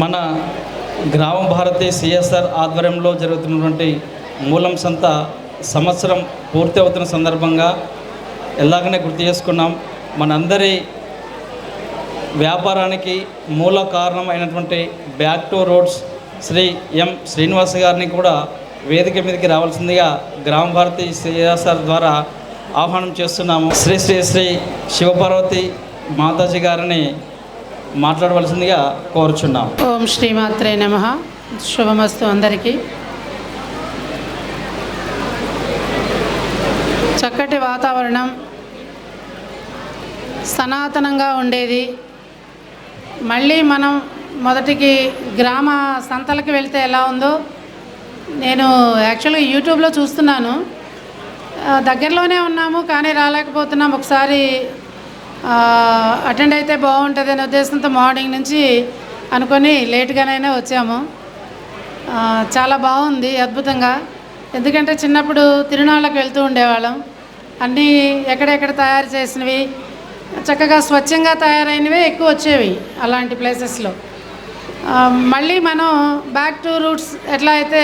మన గ్రామ భారతి సిఎస్ఆర్ ఆధ్వర్యంలో జరుగుతున్నటువంటి మూలం సంత సంవత్సరం పూర్తి అవుతున్న సందర్భంగా ఎలాగనే గుర్తు చేసుకున్నాం. మనందరి వ్యాపారానికి మూల కారణం అయినటువంటి back to roads Shri M Srinivas గారిని కూడా వేదిక మీదకి రావాల్సిందిగా గ్రామ భారతి సిఎస్ఆర్ ద్వారా ఆహ్వానం చేస్తున్నాము. శ్రీ శ్రీ శ్రీ శివపార్వతి మాతాజీ గారిని మాట్లాడవలసిందిగా కోరుచున్నాం. ఓం శ్రీమాత్రే నమ. శుభమస్తు అందరికీ. చక్కటి వాతావరణం సనాతనంగా ఉండేది. మళ్ళీ మనం మొదటికి గ్రామ సంతలకు వెళ్తే ఎలా ఉందో నేను యాక్చువల్గా యూట్యూబ్లో చూస్తున్నాను. దగ్గరలోనే ఉన్నాము కానీ రాలేకపోతున్నాం. ఒకసారి అటెండ్ అయితే బాగుంటుంది అనే ఉద్దేశంతో మార్నింగ్ నుంచి అనుకొని లేట్గానైనా వచ్చాము. చాలా బాగుంది అద్భుతంగా. ఎందుకంటే చిన్నప్పుడు తిరునాళ్ళకి వెళ్తూ ఉండేవాళ్ళం. అన్నీ ఎక్కడెక్కడ తయారు చేసినవి చక్కగా స్వచ్ఛంగా తయారైనవే ఎక్కువ వచ్చేవి అలాంటి ప్లేసెస్లో. మళ్ళీ మనం బ్యాక్ టు రూట్స్ ఎట్లా అయితే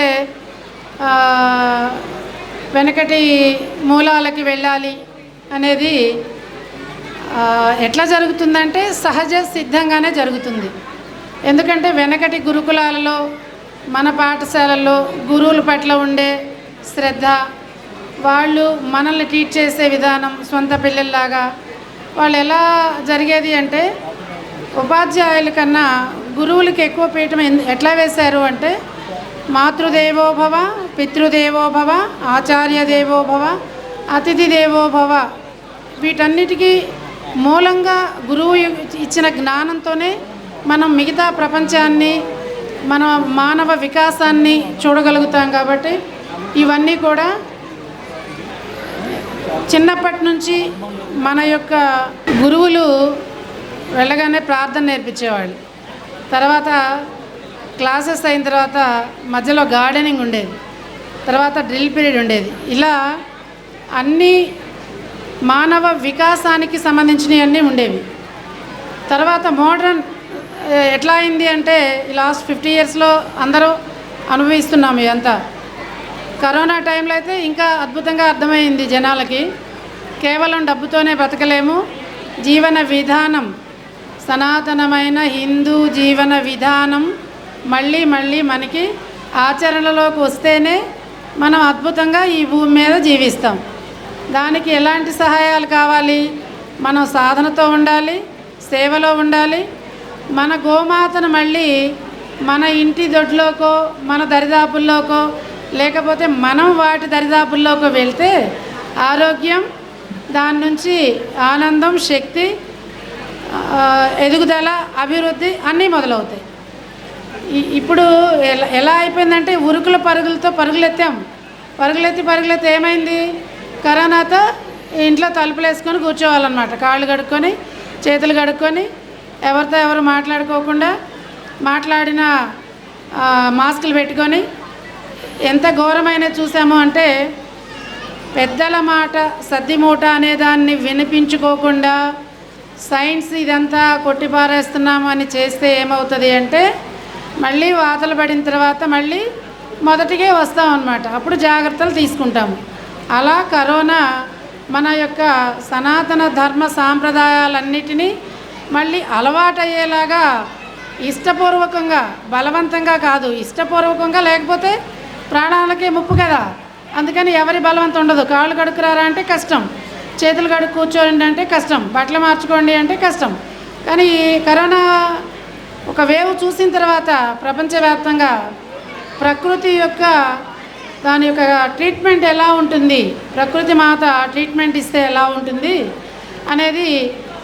వెనకటి మూలాలకి వెళ్ళాలి అనేది ఎట్లా జరుగుతుందంటే సహజ సిద్ధంగానే జరుగుతుంది. ఎందుకంటే వెనకటి గురుకులాలలో మన పాఠశాలల్లో గురువుల పట్ల ఉండే శ్రద్ధ వాళ్ళు మనల్ని ట్రీట్ చేసే విధానం సొంత పిల్లల్లాగా వాళ్ళు ఎలా జరిగేది అంటే ఉపాధ్యాయుల కన్నా గురువులకి ఎక్కువ పీఠం ఎందు- ఎట్లా వేశారు అంటే మాతృదేవోభవ పితృదేవోభవ ఆచార్య దేవోభవ అతిథి దేవోభవ వీటన్నిటికీ మూలంగా గురువు ఇచ్చిన జ్ఞానంతోనే మనం మిగతా ప్రపంచాన్ని మన మానవ వికాసాన్ని చూడగలుగుతాం కాబట్టి ఇవన్నీ కూడా చిన్నప్పటి నుంచి మన యొక్క గురువులు వెళ్ళగానే ప్రార్థన నేర్పించేవాళ్ళు. తర్వాత క్లాసెస్ అయిన తర్వాత మధ్యలో గార్డెనింగ్ ఉండేది. తర్వాత డ్రిల్ పీరియడ్ ఉండేది. ఇలా అన్నీ మానవ వికాసానికి సంబంధించినవన్నీ ఉండేవి. తర్వాత మోడర్న్ ఎట్లా అయింది అంటే ఈ లాస్ట్ ఫిఫ్టీ ఇయర్స్లో అందరూ అనుభవిస్తున్నాము ఇదంతా. కరోనా టైంలో అయితే ఇంకా అద్భుతంగా అర్థమైంది జనాలకి. కేవలం డబ్బుతోనే బ్రతకలేము. జీవన విధానం సనాతనమైన హిందూ జీవన విధానం మళ్ళీ మళ్ళీ మనకి ఆచరణలోకి వస్తేనే మనం అద్భుతంగా ఈ భూమి మీద జీవిస్తాం. దానికి ఎలాంటి సహాయాలు కావాలి? మనం సాధనతో ఉండాలి సేవలో ఉండాలి. మన గోమాతను మళ్ళీ మన ఇంటి దొడ్లోకో మన దరిదాపుల్లోకో లేకపోతే మనం వాటి దరిదాపుల్లోకి వెళ్తే ఆరోగ్యం దాని నుంచి ఆనందం శక్తి ఎదుగుదల అభివృద్ధి అన్నీ మొదలవుతాయి. ఇప్పుడు ఎలా ఎలా అయిపోయిందంటే ఉరుకుల పరుగులతో పరుగులెత్తాం. పరుగులెత్తి పరుగులెత్తి ఏమైంది? కరోనాతో ఇంట్లో తలుపులు వేసుకొని కూర్చోవాలన్నమాట. కాళ్ళు కడుక్కొని చేతులు కడుక్కొని ఎవరితో ఎవరు మాట్లాడుకోకుండా మాట్లాడిన మాస్కులు పెట్టుకొని ఎంత ఘోరమైన చూసాము అంటే పెద్దల మాట సద్ది మూట అనే దాన్ని వినిపించుకోకుండా సైన్స్ ఇదంతా కొట్టిపారేస్తున్నాము అని చేస్తే ఏమవుతుంది అంటే మళ్ళీ వాతలు పడిన తర్వాత మళ్ళీ మొదటికే వస్తాం అన్నమాట అప్పుడు జాగ్రత్తలు తీసుకుంటాము. అలా కరోనా మన యొక్క సనాతన ధర్మ సాంప్రదాయాలన్నిటినీ మళ్ళీ అలవాటయ్యేలాగా ఇష్టపూర్వకంగా బలవంతంగా కాదు ఇష్టపూర్వకంగా లేకపోతే ప్రాణాలకే ముప్పు కదా. అందుకని ఎవరి బలవంతం ఉండదు. కాళ్ళు కడుక్కురారా అంటే కష్టం. చేతులు కడుక్కు కూర్చోండి అంటే కష్టం. బట్టలు మార్చుకోండి అంటే కష్టం. కానీ ఈ కరోనా ఒక వేవ్ చూసిన తర్వాత ప్రపంచవ్యాప్తంగా ప్రకృతి యొక్క దాని యొక్క ట్రీట్మెంట్ ఎలా ఉంటుంది? ప్రకృతి మాత ట్రీట్మెంట్ ఇస్తే ఎలా ఉంటుంది? అనేది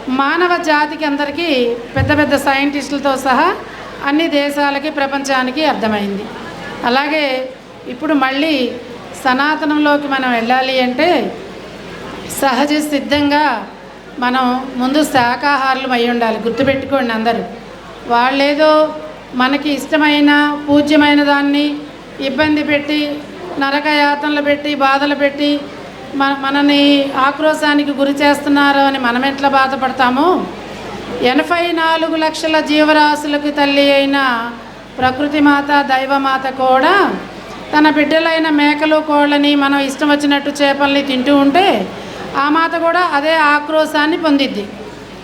మానవ జాతికి అందరికీ పెద్ద పెద్ద సైంటిస్టులతో సహా అన్ని దేశాలకి ప్రపంచానికి అర్థమైంది. అలాగే ఇప్పుడు మళ్ళీ సనాతనంలోకి మనం వెళ్ళాలి అంటే సహజ సిద్ధంగా మనం ముందు శాకాహారులు అయి ఉండాలి. గుర్తుపెట్టుకోండి అందరూ. వాళ్ళేదో మనకి ఇష్టమైన పూజ్యమైన దాన్ని ఇబ్బంది పెట్టి నరక యాతనలు పెట్టి బాధలు పెట్టి మన మనని ఆక్రోశానికి గురి చేస్తున్నారు అని మనం ఎట్లా బాధపడతామో? ఎనభై నాలుగు లక్షల జీవరాశులకు తల్లి అయిన ప్రకృతి మాత దైవమాత కూడా తన బిడ్డలైన మేకలు కోళ్ళని మనం ఇష్టం వచ్చినట్టు చేపల్ని తింటూ ఉంటే ఆ మాత కూడా అదే ఆక్రోశాన్ని పొందిద్ది.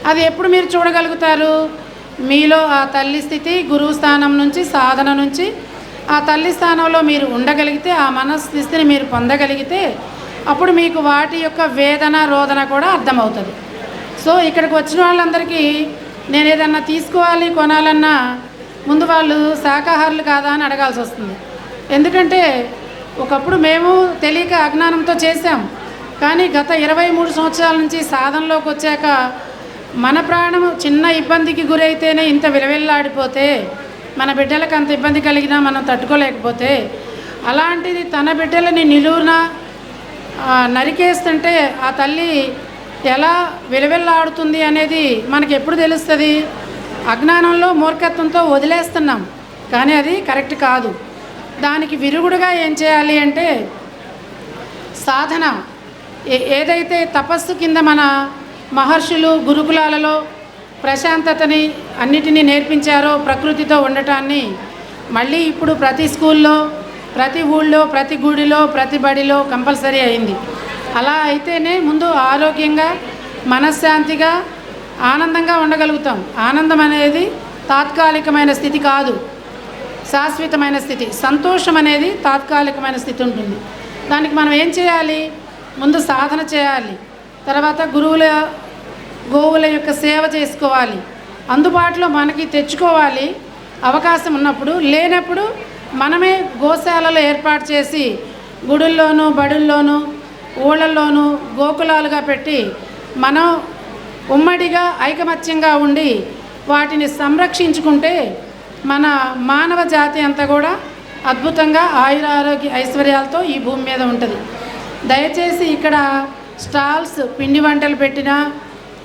అది ఎప్పుడు మీరు చూడగలుగుతారు? మీలో ఆ తల్లి స్థితి గురువు స్థానం నుంచి సాధన నుంచి ఆ తల్లి స్థానంలో మీరు ఉండగలిగితే ఆ మనస్థితిని మీరు పొందగలిగితే అప్పుడు మీకు వాటి యొక్క వేదన రోదన కూడా అర్థమవుతుంది. సో ఇక్కడికి వచ్చిన వాళ్ళందరికీ నేను ఏదన్నా తీసుకోవాలి కొనాలన్నా ముందు వాళ్ళు శాకాహారులు కాదా అని అడగాల్సి వస్తుంది. ఎందుకంటే ఒకప్పుడు మేము తెలియక అజ్ఞానంతో చేశాం. కానీ గత ఇరవై మూడు సంవత్సరాల నుంచి సాధనలోకి వచ్చాక మన ప్రాణం చిన్న ఇబ్బందికి గురైతేనే ఇంత విలవిల్లాడిపోతే మన బిడ్డలకు అంత ఇబ్బంది కలిగినా మనం తట్టుకోలేకపోతే అలాంటిది తన బిడ్డలని నిలువున నరికేస్తుంటే ఆ తల్లి ఎలా విలవిల్లాడుతుంది అనేది మనకి ఎప్పుడు తెలుస్తుంది? అజ్ఞానంలో మూర్ఖత్వంతో వదిలేస్తున్నాం కానీ అది కరెక్ట్ కాదు. దానికి విరుగుడుగా ఏం చేయాలి అంటే సాధన. ఏదైతే తపస్సు కింద మన మహర్షులు గురుకులాలలో ప్రశాంతతని అన్నిటినీ నేర్పించారో ప్రకృతితో ఉండటాన్ని మళ్ళీ ఇప్పుడు ప్రతి స్కూల్లో ప్రతి ఊళ్ళో ప్రతి గుడిలో ప్రతి బడిలో కంపల్సరీ అయింది. అలా అయితేనే ముందు ఆరోగ్యంగా మనశ్శాంతిగా ఆనందంగా ఉండగలుగుతాం. ఆనందం అనేది తాత్కాలికమైన స్థితి కాదు. శాశ్వతమైన స్థితి. సంతోషం అనేది తాత్కాలికమైన స్థితి ఉంటుంది. దానికి మనం ఏం చేయాలి? ముందు సాధన చేయాలి. తర్వాత గురువుల గోవుల యొక్క సేవ చేసుకోవాలి. అందుబాటులో మనకి తెచ్చుకోవాలి. అవకాశం ఉన్నప్పుడు లేనప్పుడు మనమే గోశాలలో ఏర్పాటు చేసి గుడుల్లోనూ బడుల్లోనూ ఊళ్ళల్లోనూ గోకులాలుగా పెట్టి మనం ఉమ్మడిగా ఐకమత్యంగా ఉండి వాటిని సంరక్షించుకుంటే మన మానవ జాతి అంతా కూడా అద్భుతంగా ఆయుర ఆరోగ్య ఐశ్వర్యాలతో ఈ భూమి మీద ఉంటుంది. దయచేసి ఇక్కడ స్టాల్స్ పిండి వంటలు పెట్టినా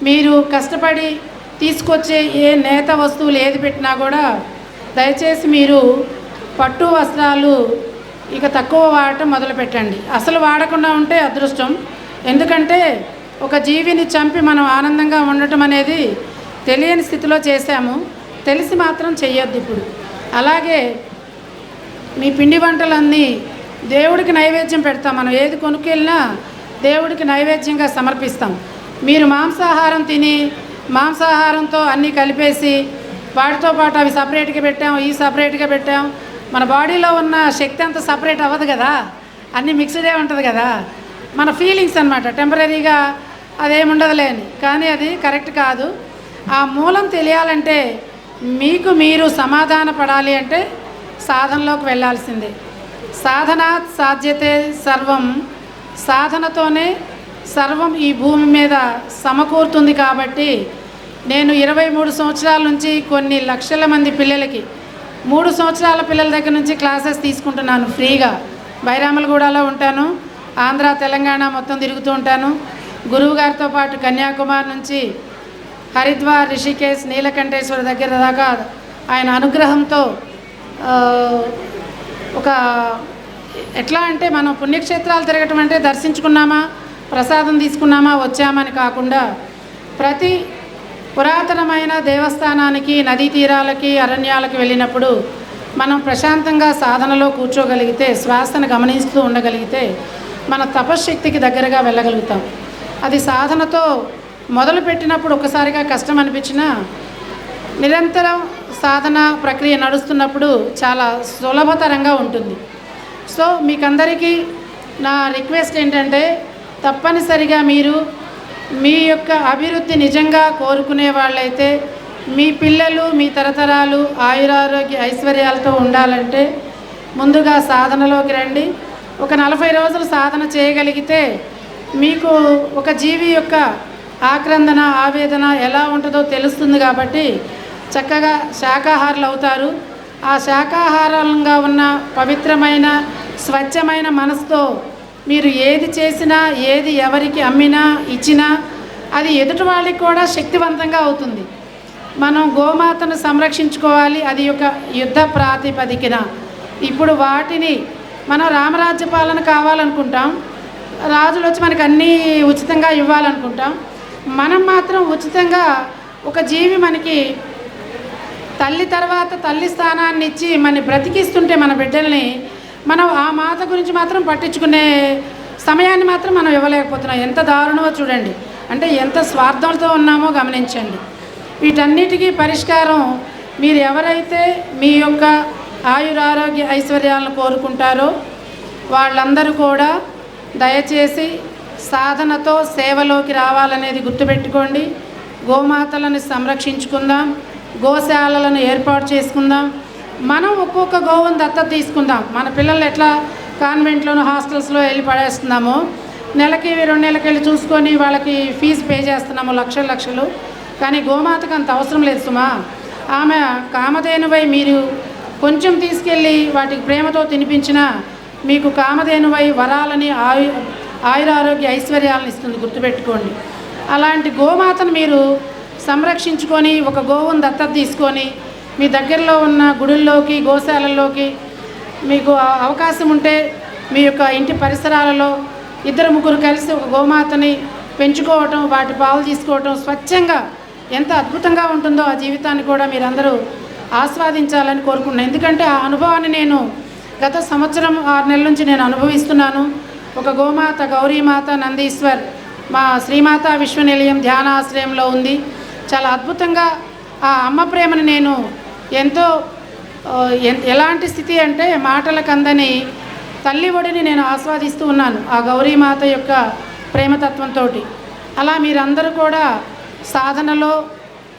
మీరు కష్టపడి తీసుకొచ్చే ఏ నేత వస్తువులు ఏది పెట్టినా కూడా దయచేసి మీరు పట్టు వస్త్రాలు ఇక తక్కువ వాడటం మొదలు పెట్టండి. అసలు వాడకుండా ఉంటే అదృష్టం. ఎందుకంటే ఒక జీవిని చంపి మనం ఆనందంగా ఉండటం అనేది తెలియని స్థితిలో చేశాము. తెలిసి మాత్రం చెయ్యొద్దు ఇప్పుడు. అలాగే మీ పిండి వంటలన్నీ దేవుడికి నైవేద్యం పెడతాం మనం. ఏది కొనుక్కెళ్ళినా దేవుడికి నైవేద్యంగా సమర్పిస్తాం. మీరు మాంసాహారం తిని మాంసాహారంతో అన్నీ కలిపేసి వాటితో పాటు అవి సపరేట్గా పెట్టాం ఈ సపరేట్గా పెట్టాం. మన బాడీలో ఉన్న శక్తి అంతా సపరేట్ అవ్వదు కదా? అన్నీ మిక్స్డే ఉంటుంది కదా? మన ఫీలింగ్స్ అనమాట టెంపరీగా అదేముండదులేని కానీ అది కరెక్ట్ కాదు. ఆ మూలం తెలియాలంటే మీకు మీరు సమాధాన పడాలి అంటే సాధనలోకి వెళ్ళాల్సిందే. సాధన సాధ్యతే సర్వం. సాధనతోనే సర్వం ఈ భూమి మీద సమకూరుతుంది కాబట్టి నేను ఇరవై మూడు సంవత్సరాల నుంచి కొన్ని లక్షల మంది పిల్లలకి మూడు సంవత్సరాల పిల్లల దగ్గర నుంచి క్లాసెస్ తీసుకుంటున్నాను ఫ్రీగా. బైరామలగూడలో ఉంటాను. ఆంధ్ర తెలంగాణ మొత్తం తిరుగుతూ ఉంటాను. గురువు గారితో పాటు కన్యాకుమారి నుంచి హరిద్వార్ రిషికేశ్ నీలకంఠేశ్వర దగ్గర దాకా ఆయన అనుగ్రహంతో ఒక ఎట్లా అంటే మనం పుణ్యక్షేత్రాలు తిరగటం అంటే దర్శించుకున్నామా? ప్రసాదం తీసుకున్నామా వచ్చామని కాకుండా ప్రతి పురాతనమైన దేవస్థానానికి నదీ తీరాలకి అరణ్యాలకు వెళ్ళినప్పుడు మనం ప్రశాంతంగా సాధనలో కూర్చోగలిగితే శ్వాసను గమనిస్తూ ఉండగలిగితే మన తపశ్శక్తికి దగ్గరగా వెళ్ళగలుగుతాం. అది సాధనతో మొదలు పెట్టినప్పుడు ఒకసారిగా కష్టం అనిపించినా నిరంతరం సాధన ప్రక్రియ నడుస్తున్నప్పుడు చాలా సులభతరంగా ఉంటుంది. సో మీకందరికీ నా రిక్వెస్ట్ ఏంటంటే తప్పనిసరిగా మీరు మీ యొక్క అభివృద్ధి నిజంగా కోరుకునే వాళ్ళైతే మీ పిల్లలు మీ తరతరాలు ఆయురారోగ్య ఐశ్వర్యాలతో ఉండాలంటే ముందుగా సాధనలోకి రండి. ఒక నలభై రోజులు సాధన చేయగలిగితే మీకు ఒక జీవి యొక్క ఆక్రందన ఆవేదన ఎలా ఉంటుందో తెలుస్తుంది కాబట్టి చక్కగా శాకాహారులు అవుతారు. ఆ శాకాహారంగా ఉన్న పవిత్రమైన స్వచ్ఛమైన మనసుతో మీరు ఏది చేసినా ఏది ఎవరికి అమ్మినా ఇచ్చినా అది ఎదుటి వాళ్ళకి కూడా శక్తివంతంగా అవుతుంది. మనం గోమాతను సంరక్షించుకోవాలి. అది ఒక యుద్ధ ప్రాతిపదికన. ఇప్పుడు వాటిని మనం రామరాజ్య పాలన కావాలనుకుంటాం. రాజులు వచ్చి మనకి అన్నీ ఉచితంగా ఇవ్వాలనుకుంటాం. మనం మాత్రం ఉచితంగా ఒక జీవి మనకి తల్లి తర్వాత తల్లి స్థానాన్ని ఇచ్చి మన బ్రతికిస్తుంటే మన బిడ్డల్ని మనం ఆ మాత గురించి మాత్రం పట్టించుకునే సమయాన్ని మాత్రం మనం ఇవ్వలేకపోతున్నాం. ఎంత దారుణమో చూడండి. అంటే ఎంత స్వార్థంతో ఉన్నామో గమనించండి. వీటన్నిటికీ పరిష్కారం మీరు ఎవరైతే మీ యొక్క ఆయురారోగ్య ఐశ్వర్యాలను కోరుకుంటారో వాళ్ళందరూ కూడా దయచేసి సాధనతో సేవలోకి రావాలనేది గుర్తుపెట్టుకోండి. గోమాతలను సంరక్షించుకుందాం. గోశాలలను ఏర్పాటు చేసుకుందాం. మనం ఒక్కొక్క గోవుని దత్తత తీసుకుందాం. మన పిల్లలు ఎట్లా కాన్వెంట్లోను హాస్టల్స్లో వెళ్ళి పడేస్తున్నామో నెలకి రెండు నెలలకి వెళ్ళి చూసుకొని వాళ్ళకి ఫీజు పే చేస్తున్నాము లక్షలు లక్షలు. కానీ గోమాతకు అంత అవసరం లేదు సుమా. ఆమె కామధేనువై మీరు కొంచెం తీసుకెళ్ళి వాటికి ప్రేమతో తినిపించినా మీకు కామధేనువై వరాలని ఆయు ఆయురారోగ్య ఐశ్వర్యాలను ఇస్తుంది గుర్తుపెట్టుకోండి. అలాంటి గోమాతను మీరు సంరక్షించుకొని ఒక గోవును దత్తత తీసుకొని మీ దగ్గరలో ఉన్న గుడుల్లోకి గోశాలల్లోకి మీకు అవకాశం ఉంటే మీ యొక్క ఇంటి పరిసరాలలో ఇద్దరు ముగ్గురు కలిసి ఒక గోమాతని పెంచుకోవటం వాటి పాలు తీసుకోవటం స్వచ్ఛంగా ఎంత అద్భుతంగా ఉంటుందో ఆ జీవితాన్ని కూడా మీరందరూ ఆస్వాదించాలని కోరుకుంటున్నాను. ఎందుకంటే ఆ అనుభవాన్ని నేను గత సంవత్సరం ఆరు నెలల నుంచి నేను అనుభవిస్తున్నాను. ఒక గోమాత గౌరీమాత నందీశ్వర్ మా శ్రీమాత విశ్వనిలయం ధ్యానాశ్రయంలో ఉంది. చాలా అద్భుతంగా ఆ అమ్మ ప్రేమను నేను ఎంతో ఎన్- ఎలాంటి స్థితి అంటే మాటల కందని తల్లి ఒడిని నేను ఆస్వాదిస్తూ ఉన్నాను ఆ గౌరీమాత యొక్క ప్రేమతత్వంతో అలా మీరందరూ కూడా సాధనలో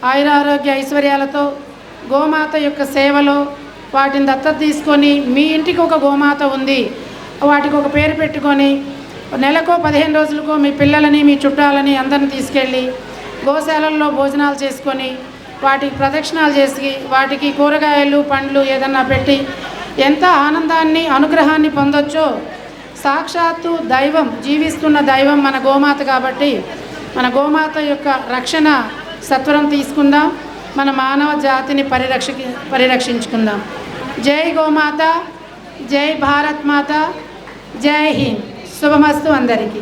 ఆయురారోగ్య ఐశ్వర్యాలతో గోమాత యొక్క సేవలో వాటిని దత్తత తీసుకొని మీ ఇంటికి ఒక గోమాత ఉంది వాటికి ఒక పేరు పెట్టుకొని నెలకో పదిహేను రోజులకో మీ పిల్లలని మీ చుట్టాలని అందరిని తీసుకెళ్ళి గోశాలల్లో భోజనాలు చేసుకొని వాటికి ప్రదక్షిణాలు చేసి వాటికి కూరగాయలు పండ్లు ఏదన్నా పెట్టి ఎంత ఆనందాన్ని అనుగ్రహాన్ని పొందొచ్చో సాక్షాత్తు దైవం జీవిస్తున్న దైవం మన గోమాత కాబట్టి మన గోమాత యొక్క రక్షణ సత్వరం తీసుకుందాం. మన మానవ జాతిని పరిరక్ష పరిరక్షించుకుందాం. జై గోమాత జై భారత్ మాత జై హింద్. శుభమస్తు అందరికీ.